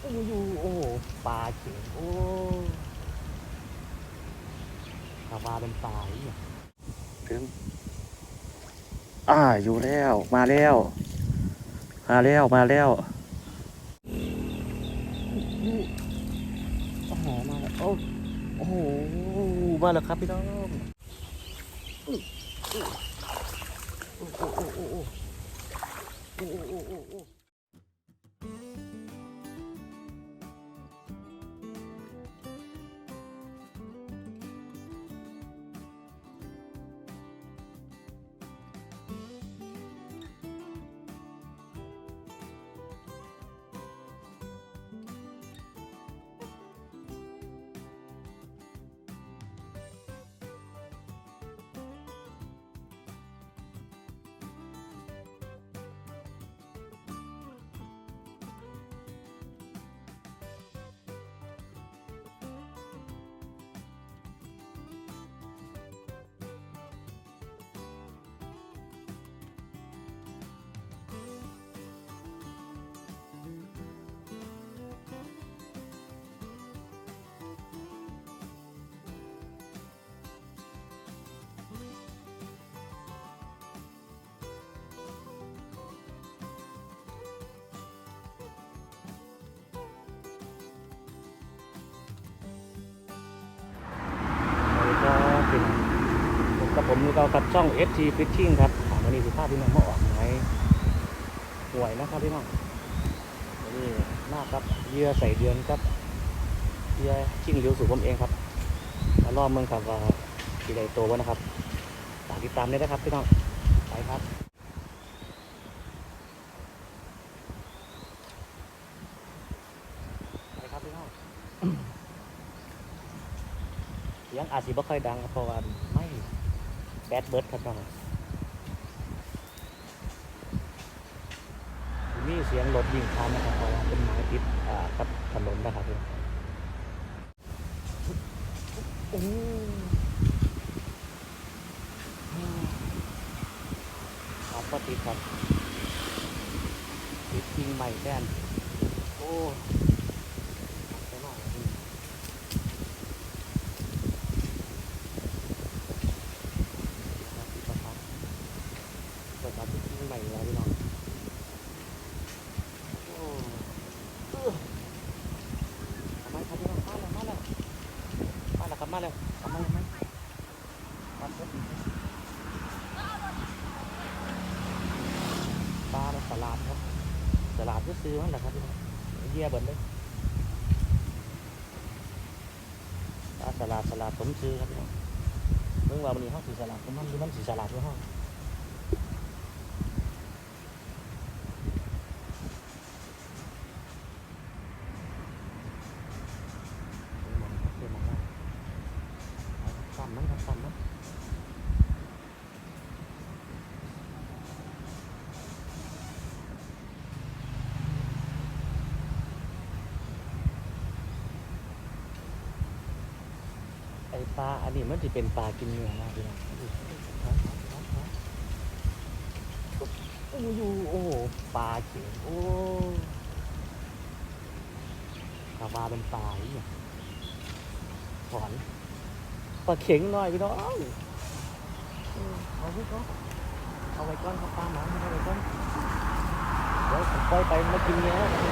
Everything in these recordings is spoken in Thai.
โอ้ยโอ้โหปลาเข็งโอ้ปลาปลาเป็นปลาอีกถึง อ่าอยู่แล้ว มาแล้ว มาแล้วมาแล้วโอ้โหมาแล้วโอ้โอ้โหมาแล้วครับพี่น้อง ผมกับผมนี่ก็กับช่อง ST Fishing ครับองวันนี้สุภาพพี่น้องมาออกหมายหวยนะครับพี่น้องวันนี้มากครับเยื่อใส่เดือนครับเยื่อชิงเลี้ยวสู่ผมเองครับมารอบเมืองครับว่ากี่ใดโตวะนะครับฝากติดตามด้วยนะครับพี่น้องไปครับไปครับพี่น้องเสียงอาจสิบ่ค่อยดังครับเพราะว่า แบดเบิร์ดครับน้องมีเสียงรถวิ่งผ่านนะครับเพราะว่าเป็นไม้ติดกับถนนนะครับพี่องโอ้ครับก็ติดครับติดจริงใหม่แน่นโอ้ไปหน่อย ครับพี่ประครับเปิดรับที่ใหม่แล้วพี่น้องโอ้เออมาครับพี่น้องมาแล้วมาแล้ว มาเล้วครับมาแล้วเอามาเลยไหมมาเถอะปลาแล้วสลาดครับสลาดก็ซื้อมันแหละครับพี่น้องเยี่ยเบิดเลยปลาสลาดสลาดผมซื้อครับพี่น้องเมื่อวานวันนี้ห้องสีสลัดผมมันดูมันสีสลัดด้วยห้องซ้ำมันครับซ้ำมันไอ ปลาอันนี้มันจะเป็นปลากินเนื้อมากเลยโอ้ยโอ้ปลาเข็งโอ้ปลาปลาเป็นปลาอีกถอนปลาเข็งหน่อยพี่น้องเอาไว้ก่อนเอาไว้ก่อนครับปลาหมาเอาไว้ก่อนเดี๋ยวผมปล่อยไปมากินเนื้อแล้วกัน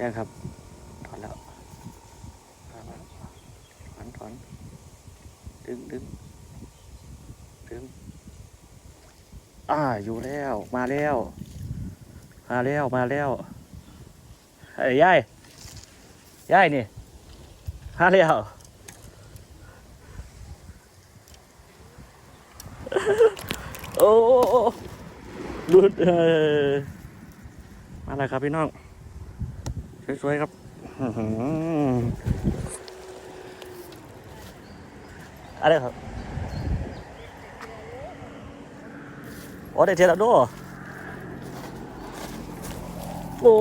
ยังครับ ถอนแล้วถอนแล้วถอนถอน ดึงดึงดึงอ่าอยู่แล้วมาแล้ว มาแล้วมาแล้วเอ้ยยายยายนี่มาแล้วโอ้โอ้โอ้หลุดเออมาแล้วครับพี่น้องสวยๆครับ อะไรครับโอ้ได้เทแล้วโดโอ้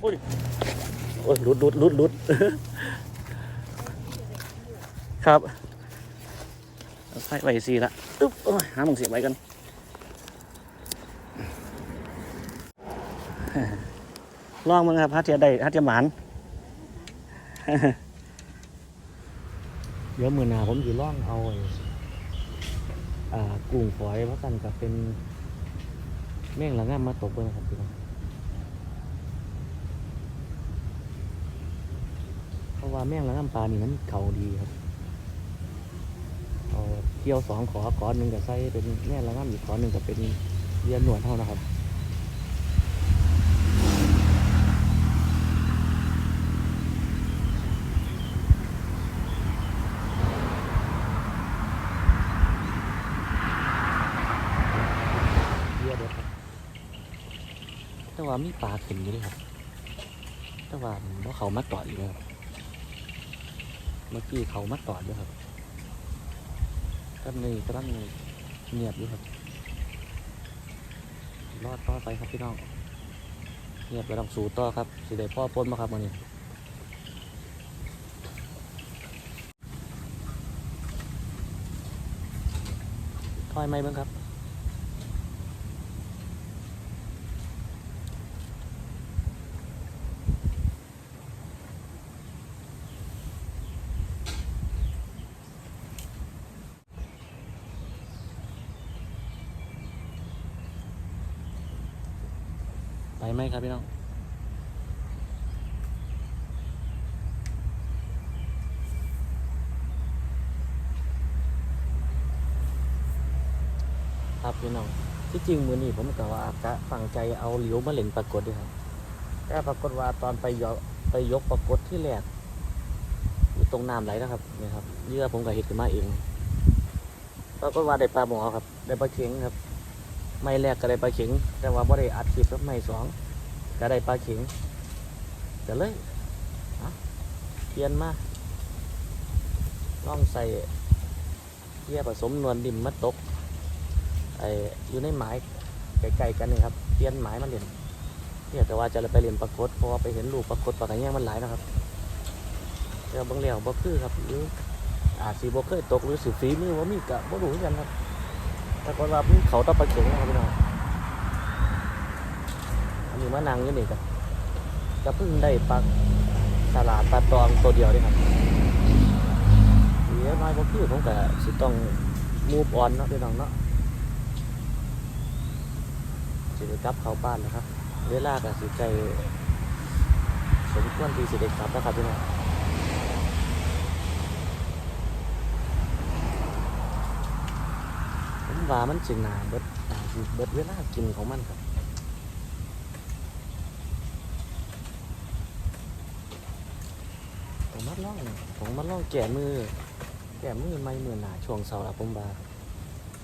โอ้ยโอ้ยหลุดหลุดหลุดหลุดครับใส่ไว้สีละอึ๊บโอ้ยหาหมองเสียบไว้กันลองมึงครับฮัทเทียได้ฮัทเทียหมาน เดี๋ยวมือหนาผมจะล่องเอาไอ้อ่ากุ้งฝอยเพราะกันกับเป็นแม่งละง่ามมาตกเบิ่งครับพี่น้องเพราะว่าแม่งละง่ามปลานี่มันเขาดีครับเอาเที่ยวสองขอขอหนึ่งกับไส้เป็นแม่งละง่ามอีกขอหนึ่งกับเป็นเรียนหนวดเท่านะครับ เยอะเลยครับแต่ ว่ามีปลาขึ้นอยู่ด้วยครับ แต่ว่าว่าเขามาต่อดอยู่เลยครับ เมื่อกี้เขามาต่อดด้วยครับก็นี่ก็ต้องเงียบอยู่ครับ รอดต่อไปครับพี่น้อง เงียบไปต้องสู่ต่อครับสิได้พ่อพ้นมาครับวันนี้ถอยไหมบ้างครับ ไหมครับพี่น้องครับพี่น้องที่จริงมือนี้ผมก็ว่ากะฝังใจเอาเหลียวมาเล่นปรากฏด้วยครับแต่ปรากฏว่าตอนไปยกไปยกปรากฏที่แรกอยู่ตรงน้ำไหลนะครับนี่ครับเยื่อผมก็เห็ดขึ้นมาเองปรากฏว่าได้ปลาหมอครับ ได้ปลาเข็งครับ ไม่แรกก็ได้ปลาเข็ง แต่ว่าไ่ได้อัดคลิปครับไม่สอง ก็ได้ปลาเข็งก็เลยอะเปลี่ยนมาต้องใส่เยื่อผสมนวลดิมมาตกไออยู่ในหมายไกลๆกันนี่ครับเปลี่ยนหมายมาเล่นเนี่ยแต่ว่าจะไปเรียนปรากฏเพราะว่าไปเห็นลูกปรากฏปลากระแยงมันหลายนะครับแต่บางเหลี่ยวบ่คือครับหรืออาจสีบ่เคยตกหรือสิฝีมือว่ามีกะบ่รู้กันครับปรากฏว่ามันเขาต้องปลาเข็งนะครับพี่น้อง อันนี้มานั่งอยู่นี่กับก็เพิ่งได้ปลาตลาดปลาตองตัวเดียวนี่ครับเดี๋ยวน้อยบ่คือผมก็สิต้องมูฟออนเนาะพี่น้องเนาะสิได้กลับเข้าบ้านนะครับ เวลาก็สิใจสมควรที่สิได้กลับนะครับพี่น้องผมว่ามันสิหนาเบิดหนาเบิดเวลากินของมันครับผมมาล่อง ผมมาล่องแก่มือ แก่มือไม่มือหนาช่วงเสาร์ละผมว่า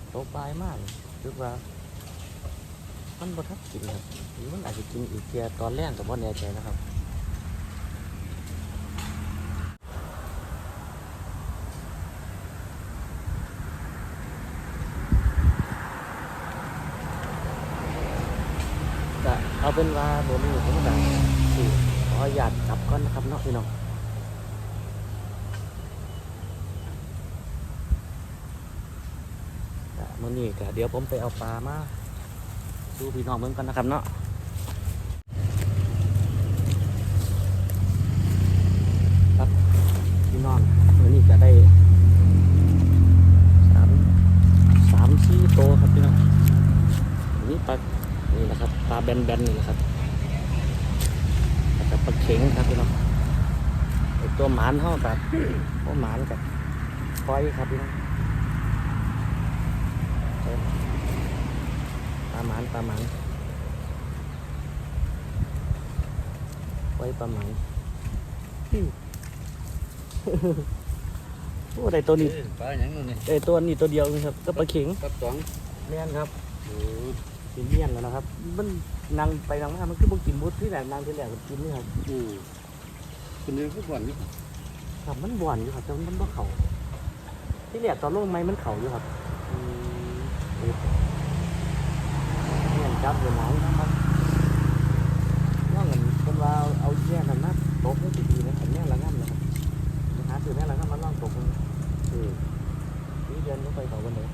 โตปลายมากคือว่า มันบ่ทับกินครับหรือมันอาจจะกินอีกเทียตอนแรกกับว่าแน่ใจนะครับเอาเป็นว่าโมมีผมก็สิขออยากกลับก่อนนะครับเนาะพี่น้องก็ มื้อนี้ก็เดี๋ยวผมไปเอาปลามาดูพี่น้องเมืองกันนะครับเนาะครับพี่น้องวันนี้จะได้สามสามสี่โตครับพี่น้องนนี้ปลานี่แหละครับปลาแบนๆนี่แหละครับแล้วกับปลาเข็งครับพี่น้องตัวหมานเท่ากับตัวหมานกับคอยครับพี่น้อง ปลาหมานปลาหมานไว้ปลาหมานปิ้วโอ้ได้ตัวนี้ปลาอย่างนู้นนี่ได้ตัวนี้ตัวเดียวนี่ครับก็ปลาเข็งปลาตองแม่นครับโอ้กินเมี่ยนแล้วนะครับ มันนั่งไปนั่งมามันคือบ่กินบุที่แหลนั่งที่แหลก็กินนี่ครับโหคนเดียวก็บ่อนนี่ครับมันบ่อนอยู่ครับแต่มันบ่เข่าที่แหลตอนลงไม้มันเข่าอยู่ครับ ตเงี้จับอยู่ไหนนะครับว่าเงินคนว่าเอาแย่กันนะตกสิดดีนะแต่แม่ละงั้นนะครับหาสื่อแม่ละงั้นมันล่องตกมันคือนี่เดินก็ไปต่อกันเลย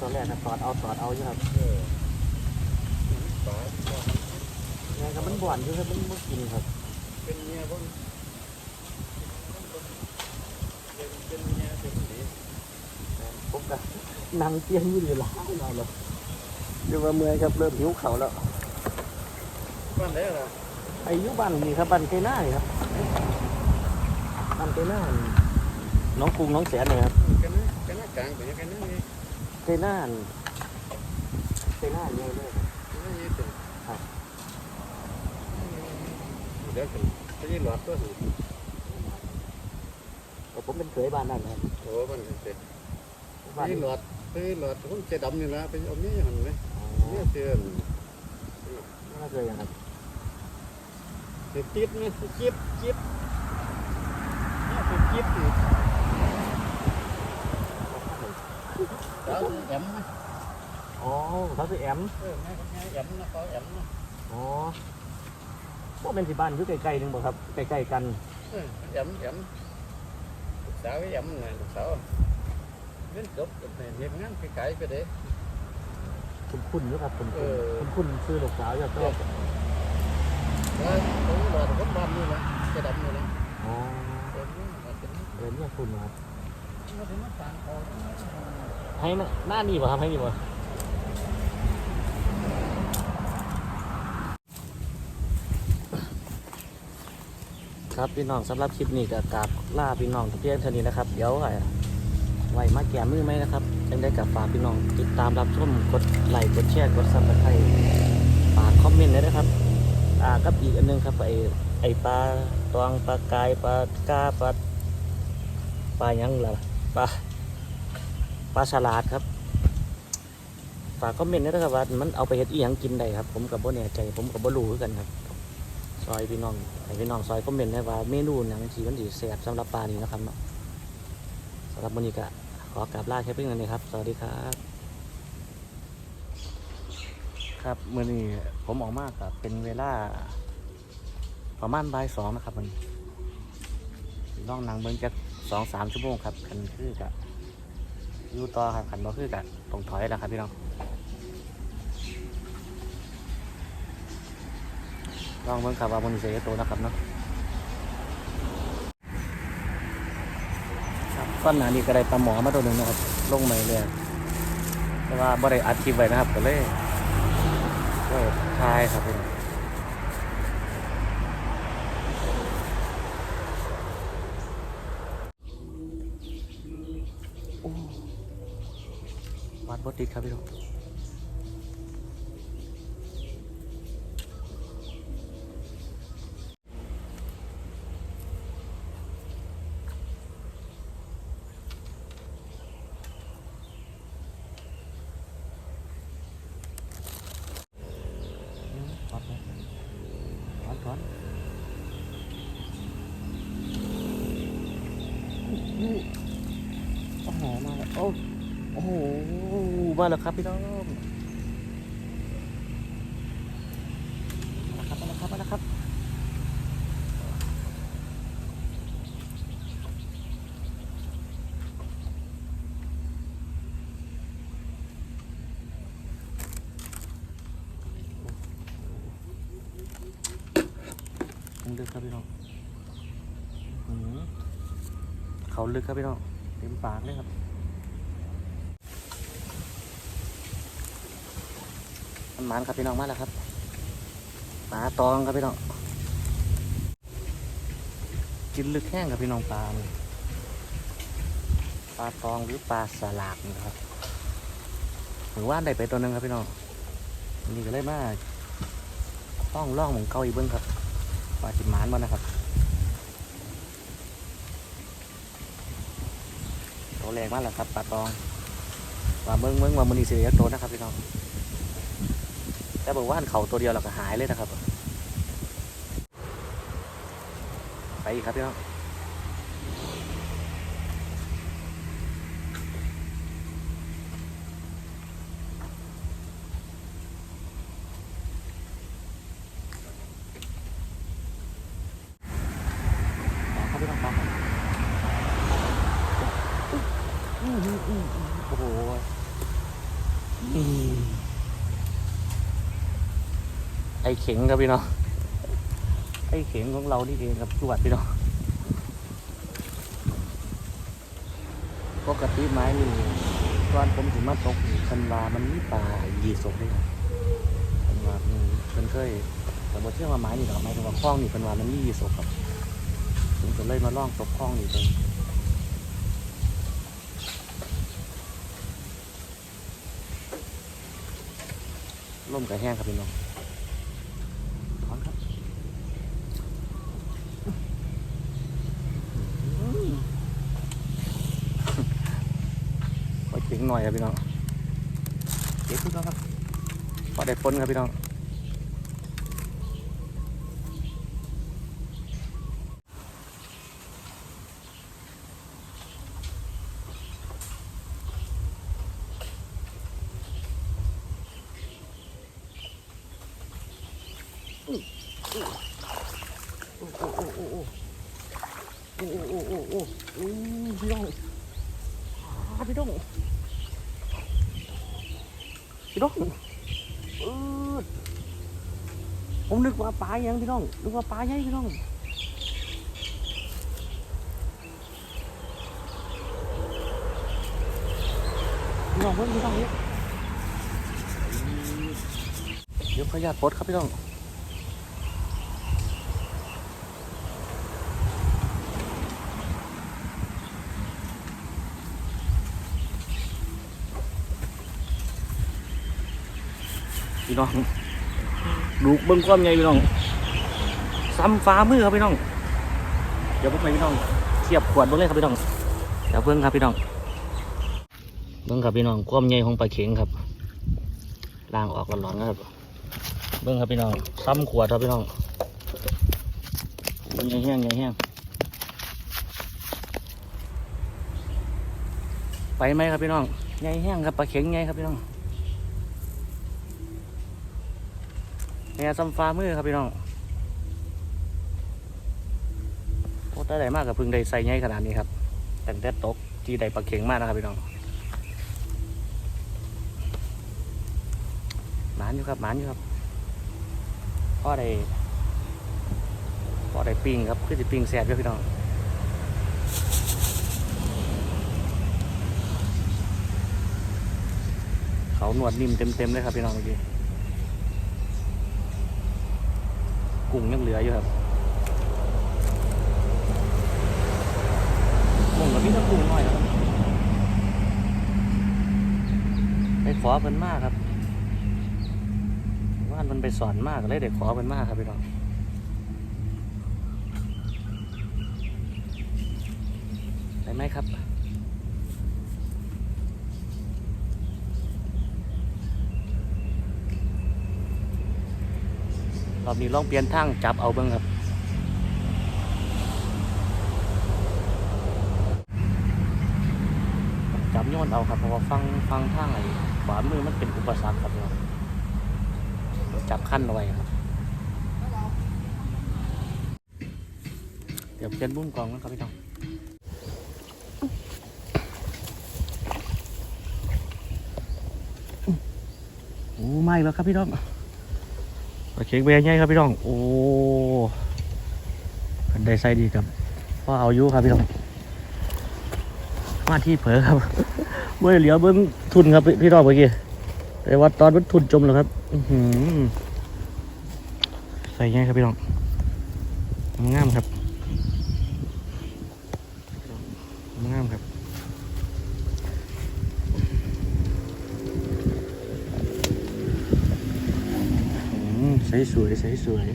ตอนแรกนะสอดเอาสอดเอาอยู่ครับ บมันบ่อนอยู่ครับมันบ่กินครับ เป็นเมียบ่เป็นเป็นเมียเป็นสีผมก็นั่งเตียงอยู่หลายเราเลยเดี๋ยวว่าเมื่อยครับเริ่มหิวเข่าวแล้วบ้านไหนล่ะไอายุบ้านนี่ครับบ้านเกน่านี่ครับบ้านเกน่านี่น้องกรุงน้องแสนเนี่ยครับกันนะกันนะกลางไปกันนะนี่เกน่านี่เกน่าเนี่ยเลยกันนะนี่เป็นเดี๋ยวกันจะยืนหลอดตัวสิแต่ผมเป็นเคยบ้านนั่นนะครับโอ้มันเป็นบ้านยืนี้นหลอดยืนหลอดคนเจดำนี่ละไปเอาเมียหันเลยอ๋อเมียเตือนน่าเคยอย่างครับเด็กจิ๊บนี่จิ๊บจิ๊บเนี่ยเป็นจิ๊บนี่สาวแอมนะอ๋อเขาคือแอมเออแม่แม่แอมนะเขาแอมนะอ๋อ พวกเป็นสิบ้านอยู่ใกล้ๆนึงบ่ครับใกล้ๆกันเออแอมแอมลูกสาวไอ้แอมน่ะลูกสาวเล่นจบเนี่ยเรียนงานไปไกลไปเด้คุณคุณอยู่ครับคุณเอคุณอคุณคุณซื้อลูกสาวอยากชอบว่าตรงหลอดคนบ้านนี่นะเจดำนี่นะอ๋อเดินนี่มาเป็นเรียนเนี่ยคุณครับมาถึงมาต่างเขาให้หน้าหน้านี่บ่ครับให้นี่บ่ ครับพี่น้องสำหรับคลิปนี้ก็กราบล่าพี่น้องทุกเพียงเท่านี้นะครับ เดี๋ยวอะไว้มาแก่มือไหมนะครับยังได้กับฝากพี่น้องติดตามรับชมกดไลค์กดแชร์กดซับสไครต์ฝากคอมเมนต์ด้วยนะครับอ่ากับอีกอันหนึงครับไอไอปลาตวงปลากายปลากาปลาปลายังล่ะปลาปลาฉลาดครับฝากคอมเมนต์ด้นะครับว่ามันเอาไปเฮ็ดอีหยังกินได้ครับ ผมกับบ่แน่ใจ ผมกับบ่รู้คือกันครับ ซอยพี่น้องให้พี่น้องซอยคอมเมนต์ให้ว่าเมนูหยังที่มันสิแซ่บสำหรับปลานี้นะครับเนาะสำหรับมื้อนี้ก็ขอกราบลาแค่เพียงนี้ครับ สวัสดีครับ ครับมื้อนี้ผมออกมาครับเป็นเวลาประมาณบ่ายสองนะครับมันล่องนางเบิ้งจักสองสามชั่วโมงครับคันคือกับอยู่ต่อครับคันบ่คือกับตรงถอยแล้วครับพี่น้อง ลองเบิ้งครับว่ามันสิเสียตัวนะครับเนาะครับก้อนหนานี้ก็ได้ปลาหมอมาตัวหนึ่งนะครับลงใหม่เลยแต่ว่าบ่ได้อัดคลิปไว้นะครับก็เลยก็ทายครับพี่น้องวัดบดติดครับพี่น้องอืมวัดไหมวัดก่อนอู้โอ้โหมาแล้วโอ้ โอ้โห มาแล้วครับพี่น้องมาแล้วครับมาแล้วครับมาแล้วครับลึกครับพี่น้องอือเขาลึกครับพี่น้องเต็มปากเลยครับ มันหมานครับพี่น้องมาแล้วครับปลาตองครับพี่น้องกินลึกแห้งครับพี่น้องปลาปลาตองหรือปลาสลากนะครับหรือว่าได้ไปตัวหนึงครับพี่น้องนี่ก็เลยมาต้องล่องหมองเกาอีกเบิ้งครับปลาจิมหมานมานะครับตัวแรงมากแล้วครับปลาตองปลาเบิ้งเบิ้งว่ามันนี่เสียตัวนะครับพี่น้อง แต่บอกว่าหันเขาตัวเดียวเราก็หายเลยนะครับ ไปอีกครับพี่น้องต่อครับพี่น้องต่อครับอื้อหืออื้อหือโอ้โห อ้ เข็งครับพี่น้องไอ้เข็งของเรานี่เองครับจวดพี่น้องปกติไม้นี่ก่อนผมถึงมาตกคันวามันมีปลายีสกด้วยครับคันวามันเพิ่นเคยแต่บ่เชื่อว่าไม้นี่หรอไม้ถึงว่าคล้องนี่เป็นวามันมียีสกครับผมก็เลยมาล่องตกคล้องนี่เองล่มกับแห้งครับพี่น้องถอนครับ ขอเก่งหน่อยครับพี่น้องเก่งขึ้นแล้วครับพอได้พ้น ครับพี่น้องโอ้โอ้โอ้โอ้โอ้โอ้โอ้โอ้โอ้โอ้พี่น้องพี่น้องพี่น้องเออผมนึกว่า ปลาอย่างพี่น้องนึกว่าปลาใหญ่พี่น้องพี่น้องเพิ่งพี่น้องเนี่ยเดี๋ยวขออนุญาตปดครับพี่น้องพี่น้อง ดูเบิ้งความใหญ่พี่น้อง ซ้ำฟ้ามือครับพี่น้อง เดี๋ยวผมไปพี่น้องเทียบขวดเบิ้งเลยครับพี่น้อง เดี๋ยวเบิ้งครับพี่น้อง เบิ้งครับพี่น้องความใหญ่ของปลาเข็งครับล้างออกหลอนๆนะครับ เบิ้งครับพี่น้อง ซ้ำขวดครับพี่น้องโอ้ยใหญ่แห้งใหญ่แห้งไปไหมครับพี่น้องใหญ่แห้งครับปลาเข็งใหญ่ครับพี่น้อง เนี่ยซ้ำฟ้ามือครับพี่น้องโอ้ได้ไหนมากกับพึ่งได้ใส่ใหญ่ขนาดนี้ครับ แต่แต่ตกที่ได้ปลาเข็งมากนะครับพี่น้องหมานอยู่ครับหมานอยู่ครับพ่อได้พ่อได้ปิ้งครับคือจะปิ้งแซ่บด้วยพี่น้องเขาหนวดนิ่มเต็มๆเลยครับพี่น้องเมื่อกี้ กุ้งยังเหลืออยู่ครับกุ้งกับพี่ต้องกุ้งหน่อยครับไปขอเพิ่นมากครับว่านมันไปสอนมากเลยเด็กขอเพิ่นมากครับพี่น้องได้ไหมครับ รอบนี้ลองเปลี่ยนทางจับเอาเบิ้งครับจับโยนเอาครับเพราะว่าฟังฟังทางไอ้ขวามือมันเป็นอุปสรรคครับพี่น้องจับขั้นเอาไว้ครับ เดี๋ยวเปลี่ยนบุ้มกองนะครับพี่น้องโอ้ไม่แล้วครับพี่น้อง ปลาเค็งเบยร์ใหญ่ครับพี่น้อง โอ้เพิ่นได้ไซดีครับพ่อเอายุครับพี่น้อง มาที่เผลอครับเมื่อเหลียวเบิ้งทุนครับพี่พี่น้องเมื่อกี้แต่ว่าตอนมันทุนจมแล้วครับอืใส่ใหญ่ครับพี่น้องงามครับ งามครับ อืม ใสสวยใสสวย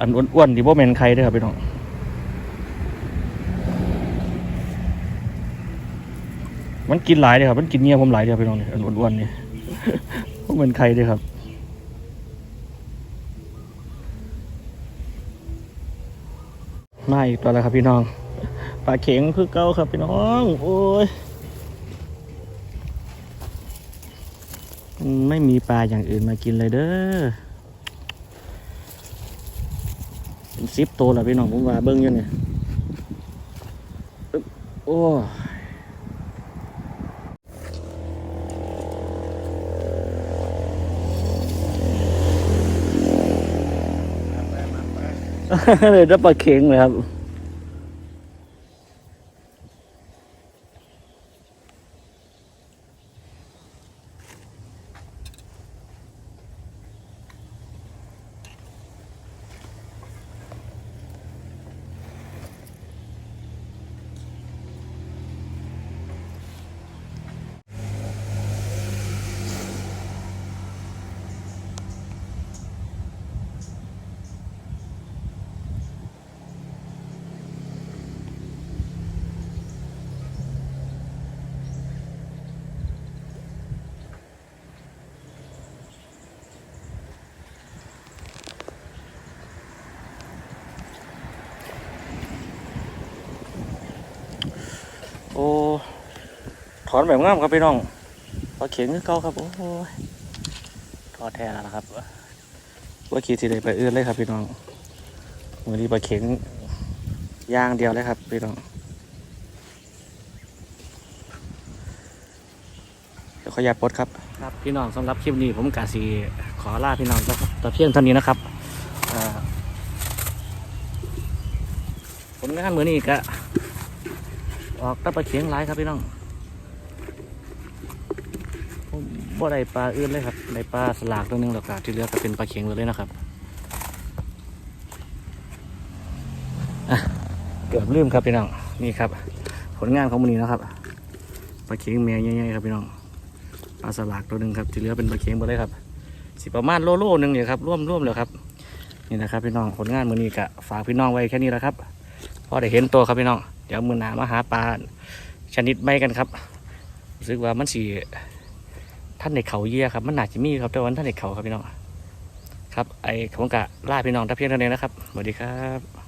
อันอ้วนๆที่บ่แม่นใครด้อครับพี่น้องมันกินหลายเลยครับ มันกินเงี้ยผมหลายเลยครับพี่น้องเนี่ยอันอ้วนๆนี่บ่เหมือนใครเลยครับ มาอีกตัวแล้วครับพี่น้อง ปลาเข็งคือเก่าครับพี่น้อง โอ้ย ไม่มีปลาอย่างอื่นมากินเลยเด้อเป็นซิปโตแล้วพี่น้องผมว่าเบิ้งอยู่เนี่ยโอ้ยมาไปมาไปเลยได้ปลาเค็งเลยครับ โอ้ ถอนแบบงามครับพี่น้องปลาเข็งคือเก่าครับ โอ้ยทอดแท้แล้วนะครับว่าขี่ที่ใดไปเอื่นเลยครับ พี่น้องมือนี้ปลาเข็งย่างเดียวเลยครับ พี่น้องเดี๋ยวขอยาปดครับครับพี่น้องสำหรับคลิปนี้ผมกาสีขอลาพี่น้องนะครับแต่เพียงเท่านี้นะครับผลงานมือนี้ก็ออกตะปลาเขียงหลายครับพี่น้องผม บ่ได้ปลาอื่นเลยครับได้ปลาสลากตัวหนึงแล้วก็ที่เหลือก็เป็นปลาเขียงหมดเลยนะครับเกือบลืมครับพี่น้องนี่ครับ ผลงานของมือนี้นะครับปลาเขียงแม่ใหญ่ๆครับพี่น้องปลาสลากตัวหนึ่งครับที่เหลือเป็นปลาเค็งหมดเลยครับ สิประมาณโลโลหนึ่งเนี่ยครับร่วมร่วมเลยครับนี่นะครับพี่น้องผลงานมือนี้กะฝากพี่น้องไว้แค่นี้แล้วครับพอได้เห็นตัวครับพี่น้อง เดี๋ยวมือหนามาหาปลาชนิดใบกันครับรู้สึกว่ามันสี ท่านในเขาเยี่ยครับมันหนาจิมี่ครับแต่วันท่านในเขาครับพี่น้องครับไอ้ผมกะล่าพี่น้องทัเพียงเท่านี้นะครับสวัสดีครับ